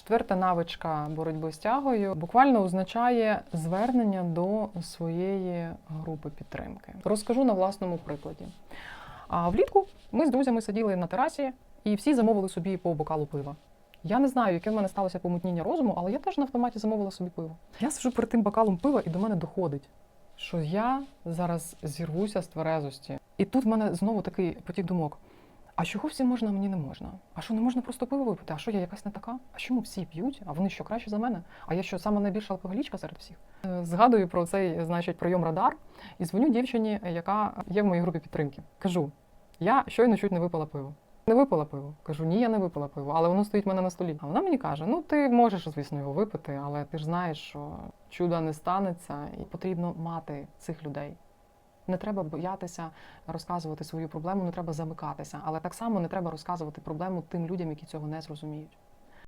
Четверта навичка боротьби з тягою буквально означає звернення до своєї групи підтримки. Розкажу на власному прикладі. А влітку ми з друзями сиділи на терасі і всі замовили собі по бокалу пива. Я не знаю, яке в мене сталося помутніння розуму, але я теж на автоматі замовила собі пиво. Я сиджу перед тим бокалом пива, і до мене доходить, що я зараз зірвуся з тверезості. І тут в мене знову такий потік думок. А чого всім можна, а мені не можна? А що не можна просто пиво випити? А що я якась не така? А чому всі п'ють? А вони що краще за мене? А я що саме найбільша алкоголічка серед всіх? Е, Згадую про цей, значить, прийом радар і дзвоню дівчині, яка є в моїй групі підтримки. Кажу: я щойно чуть не випила пиво. Не випила пиво. Кажу, ні, я не випила пиво, але воно стоїть в мене на столі. А вона мені каже: ну ти можеш, звісно, його випити, але ти ж знаєш, що чуда не станеться, і потрібно мати цих людей. Не треба боятися розказувати свою проблему, не треба замикатися, але так само не треба розказувати проблему тим людям, які цього не зрозуміють.